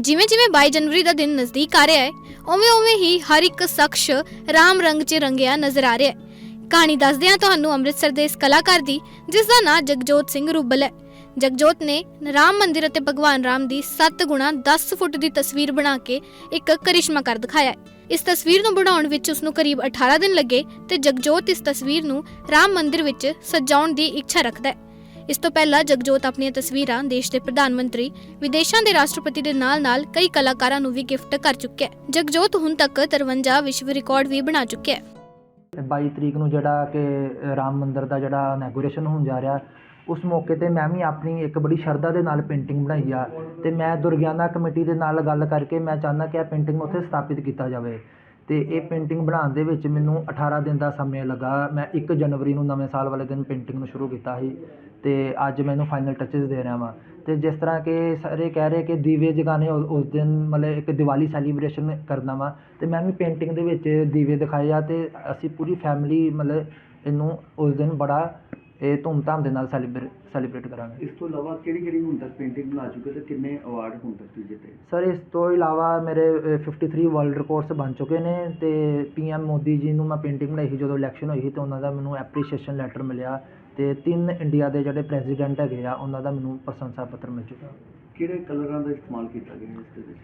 ਜਿਵੇਂ ਜਿਵੇਂ 22 ਜਨਵਰੀ ਦਾ ਦਿਨ ਨਜ਼ਦੀਕ ਆ ਰਿਹਾ ਹੈ, ਉਵੇਂ ਉਵੇਂ ਹੀ ਹਰ ਇੱਕ ਸ਼ਖਸ ਰਾਮ ਰੰਗ 'ਚ ਰੰਗਿਆ ਨਜ਼ਰ ਆ ਰਿਹਾ ਹੈ। ਕਹਾਣੀ ਦੱਸਦੇ ਹਾਂ ਤੁਹਾਨੂੰ ਅੰਮ੍ਰਿਤਸਰ ਦੇ ਇਸ ਕਲਾਕਾਰ ਦੀ, ਜਿਸ ਦਾ ਨਾਂ ਜਗਜੋਤ ਸਿੰਘ ਰੂਬਲ ਹੈ। ਜਗਜੋਤ ਨੇ ਰਾਮ ਮੰਦਿਰ ਅਤੇ ਭਗਵਾਨ ਰਾਮ ਦੀ 7 ਗੁਣਾ 10 ਫੁੱਟ ਦੀ ਤਸਵੀਰ ਬਣਾ ਕੇ ਇੱਕ ਕਰਿਸ਼ਮਾ ਕਰ ਦਿਖਾਇਆ ਹੈ। ਇਸ ਤਸਵੀਰ ਨੂੰ ਬਣਾਉਣ ਵਿੱਚ ਉਸ ਨੂੰ ਕਰੀਬ 18 ਦਿਨ ਲੱਗੇ ਤੇ ਜਗਜੋਤ ਇਸ ਤਸਵੀਰ ਨੂੰ ਰਾਮ ਮੰਦਿਰ ਵਿੱਚ ਸਜਾਉਣ ਦੀ ਇੱਛਾ ਰੱਖਦਾ ਹੈ। ਇਸ ਤੋਂ ਪਹਿਲਾਂ ਜਗਜੋਤ ਆਪਣੀਆਂ ਤਸਵੀਰਾਂ ਦੇਸ਼ ਦੇ ਪ੍ਰਧਾਨ ਮੰਤਰੀ, ਵਿਦੇਸ਼ਾਂ ਦੇ ਰਾਸ਼ਟਰਪਤੀ ਦੇ ਨਾਲ-ਨਾਲ ਕਈ ਕਲਾਕਾਰਾਂ ਨੂੰ ਵੀ ਗਿਫਟ ਕਰ ਚੁੱਕਿਆ ਹੈ। ਜਗਜੋਤ ਹੁਣ ਤੱਕ 53 ਵਿਸ਼ਵ ਰਿਕਾਰਡ ਵੀ ਬਣਾ ਚੁੱਕਿਆ ਹੈ। 22 ਤਰੀਕ ਨੂੰ ਜਿਹੜਾ ਕਿ ਰਾਮ ਮੰਦਿਰ ਦਾ ਜਿਹੜਾ ਇਨੈਗੋਰੇਸ਼ਨ ਹੋਣ ਜਾ ਰਿਹਾ ਉਸ ਮੌਕੇ ਤੇ ਮੈਂ ਵੀ ਆਪਣੀ ਇੱਕ ਬੜੀ ਸ਼ਰਧਾ ਦੇ ਨਾਲ ਪੇਂਟਿੰਗ ਬਣਾਈ ਆ ਅਤੇ ਮੈਂ ਦੁਰਗਿਆਨਾ ਕਮੇਟੀ ਦੇ ਨਾਲ ਗੱਲ ਕਰਕੇ ਮੈਂ ਚਾਹੁੰਦਾ ਕਿ ਇਹ ਪੇਂਟਿੰਗ ਉੱਥੇ ਸਥਾਪਿਤ ਕੀਤਾ ਜਾਵੇ। ਅਤੇ ਇਹ ਪੇਂਟਿੰਗ ਬਣਾਉਣ ਦੇ ਵਿੱਚ ਮੈਨੂੰ 18 ਦਿਨ ਦਾ ਸਮੇਂ ਲੱਗਾ। ਮੈਂ ਇੱਕ ਜਨਵਰੀ ਨੂੰ ਨਵੇਂ ਸਾਲ ਵਾਲੇ ਦਿਨ ਪੇਂਟਿੰਗ ਨੂੰ ਸ਼ੁਰੂ ਕੀਤਾ ਸੀ ਅਤੇ ਅੱਜ ਮੈਨੂੰ ਫਾਈਨਲ ਟੱਚਸ ਦੇ ਰਿਹਾ ਵਾਂ। ਅਤੇ ਜਿਸ ਤਰ੍ਹਾਂ ਕਿ ਸਾਰੇ ਕਹਿ ਰਹੇ ਕਿ ਦੀਵੇ ਜਗਾਉਣੇ ਉਸ ਉਸ ਦਿਨ ਮਤਲਬ ਇੱਕ ਦੀਵਾਲੀ ਸੈਲੀਬ੍ਰੇਸ਼ਨ ਕਰਨਾ ਵਾ। ਅਤੇ ਮੈਂ ਵੀ ਪੇਂਟਿੰਗ ਦੇ ਵਿੱਚ ਦੀਵੇ ਦਿਖਾਏ ਆ ਅਤੇ ਅਸੀਂ ਪੂਰੀ ਫੈਮਿਲੀ ਮਤਲਬ ਇਹਨੂੰ ਉਸ ਦਿਨ ਬੜਾ ਇਹ ਧੂਮਧਾਮ ਦੇ ਨਾਲ ਸੈਲੀਬ੍ਰੇਟ ਸੈਲੀਬ੍ਰੇਟ ਕਰਾਂਗੇ। ਇਸ ਤੋਂ ਇਲਾਵਾ ਕਿਹੜੀ ਕਿਹੜੀ ਹੁਣ ਤੱਕ ਪੇਂਟਿੰਗ ਬਣਾ ਚੁੱਕੇ ਤੇ ਕਿੰਨੇ ਅਵਾਰਡ ਹੁਣ ਤੱਕ ਤੁਸੀਂ ਜਿੱਤੇ? ਸਰ ਇਸ ਤੋਂ ਇਲਾਵਾ ਮੇਰੇ ਅ, 53 ਵਰਲਡ ਰਿਕਾਰਡਸ ਬਣ ਚੁੱਕੇ ਨੇ ਤੇ ਪੀਐਮ ਮੋਦੀ ਜੀ ਨੂੰ ਮੈਂ ਪੇਂਟਿੰਗ ਬਣਾਈ ਸੀ ਜਦੋਂ ਇਲੈਕਸ਼ਨ ਹੋਈ ਸੀ ਤੇ ਉਹਨਾਂ ਦਾ ਮੈਨੂੰ ਐਪਰੀਸ਼ੀਏਸ਼ਨ ਲੈਟਰ ਮਿਲਿਆ ਤੇ ਤਿੰਨ ਇੰਡੀਆ ਦੇ ਜਿਹੜੇ ਪ੍ਰੈਜ਼ੀਡੈਂਟ ਹੈਗੇ ਆ ਉਹਨਾਂ ਦਾ ਮੈਨੂੰ ਪ੍ਰਸ਼ੰਸਾ ਪੱਤਰ ਮਿਲ ਚੁੱਕਾ। ਕਿਹੜੇ ਕਲਰਾਂ ਦਾ ਇਸਤੇਮਾਲ ਕੀਤਾ ਗਿਆ ਇਸ ਦੇ ਵਿੱਚ?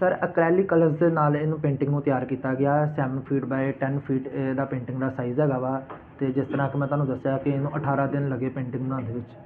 ਸਰ ਐਕ੍ਰੈਲਿਕ ਕਲਰਸ ਦੇ ਨਾਲ ਇਹਨੂੰ ਪੇਂਟਿੰਗ ਨੂੰ ਤਿਆਰ ਕੀਤਾ ਗਿਆ। Seven feet by ten feet ਇਹਦਾ ਪੇਂਟਿੰਗ ਦਾ ਸਾਈਜ਼ ਹੈਗਾ ਵਾ। ਅਤੇ ਜਿਸ ਤਰ੍ਹਾਂ ਕਿ ਮੈਂ ਤੁਹਾਨੂੰ ਦੱਸਿਆ ਕਿ ਇਹਨੂੰ 18 ਦਿਨ ਲੱਗੇ ਪੇਂਟਿੰਗ ਬਣਾਉਣ ਦੇ ਵਿੱਚ।